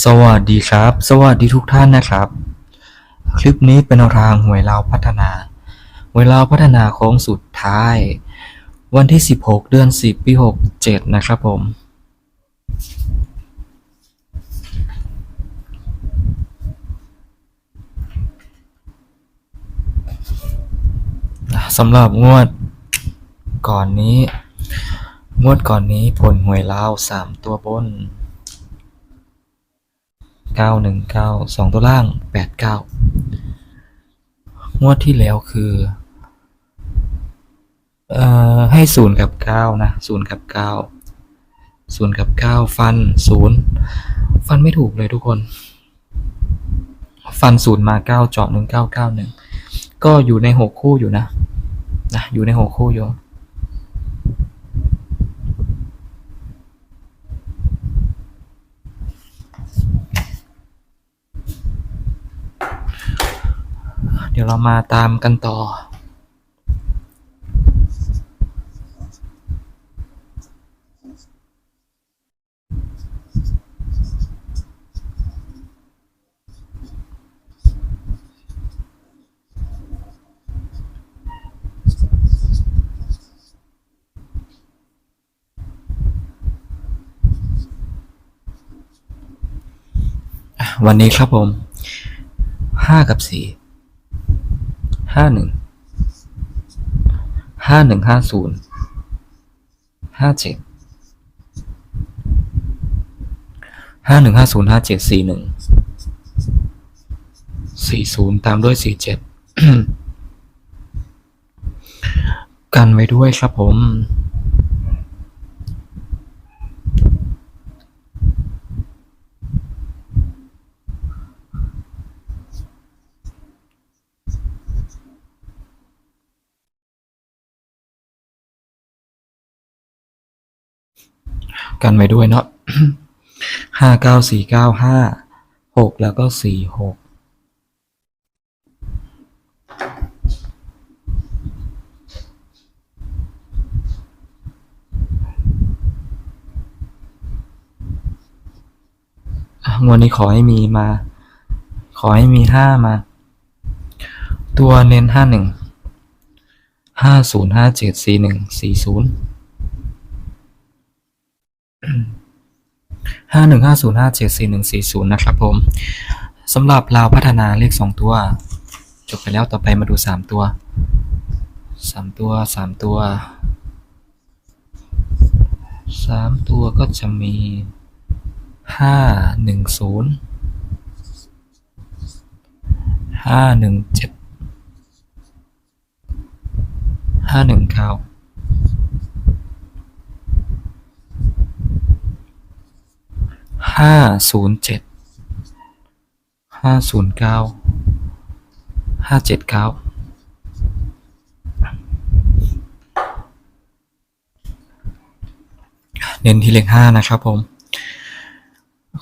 สวัสดีครับ สวัสดีทุกท่านนะครับ คลิปนี้เป็นรางหวยลาวพัฒนาหวยลาวพัฒนาโค้งสุดท้าย วันที่ 16 เดือน 10 ปี 67 นะครับผม สำหรับงวดก่อนนี้ งวดก่อนนี้ผลหวยลาว 3 ตัวบน เก้าหนึ่งเก้าสองตัวล่างแปดเก้างวดที่แล้วคือเอ่อให้ศูนย์กับเก้านะศูนย์กับเก้าศูนย์กับเก้าฟันศูนย์ฟันไม่ถูกเลยทุกคน ฟันศูนย์มาเก้าเจาะหนึ่งเก้าเก้าหนึ่งก็อยู่ในหกคู่อยู่นะนะอยู่ในหกคู่อยู่ เดี๋ยวเรามาตามกันต่อ วันนี้ครับผมห้ากับสี่ ห้าหนึ่งห้าหนึ่งห้าศูนย์ห้าเจ็ดห้าหนึ่งห้าศูนย์ห้าเจ็ดสี่หนึ่งสี่ศูนย์ตามด้วยสี่เจ็ดกันไว้ด้วยครับผม กันไว้ด้วยเนาะห้าเก้าสี่เก้าห้าหกแล้วก็สี่หกงวดนี้ขอให้มีมา ขอให้มีห้ามา ตัวเน้นห้าหนึ่งห้าศูนย์ห้าเจ็ดสี่หนึ่งสี่ศูนย์ 5150574140 นะครับผมสำหรับราวพัฒนาเลข 2 ตัว จบไปแล้วต่อไปมาดู 3 ตัว 3 ตัว 3 ตัว 3 ตัวก็จะมี 510 517 519 ห้าหนึ่งเจ็ดห้าหนึ่งเก้าห้าศูนย์เจ็ดห้าศูนย์เก้าห้าเจ็ดเก้าเน้นที่เลขห้านะครับผม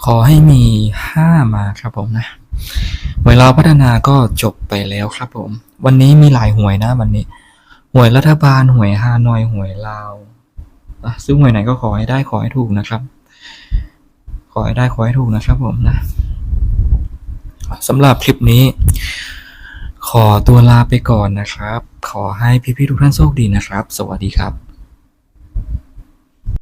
ขอให้มีห้ามาครับผมนะหวยเราวพัฒนาก็จบไปแล้วครับผม วันนี้มีหลายหวยนะวันนี้ หวยรัฐบาลหวยฮานอยหวยลาวซึ่งหวยไหนก็ขอให้ได้ขอให้ถูกนะครับ อให้ได้ขอให้ถูกนะครับผมนะสำหรับคลิปนี้ ขอตัวลาไปก่อนนะครับ ขอให้พี่ๆทุกท่านโชคดีนะครับ สวัสดีครับ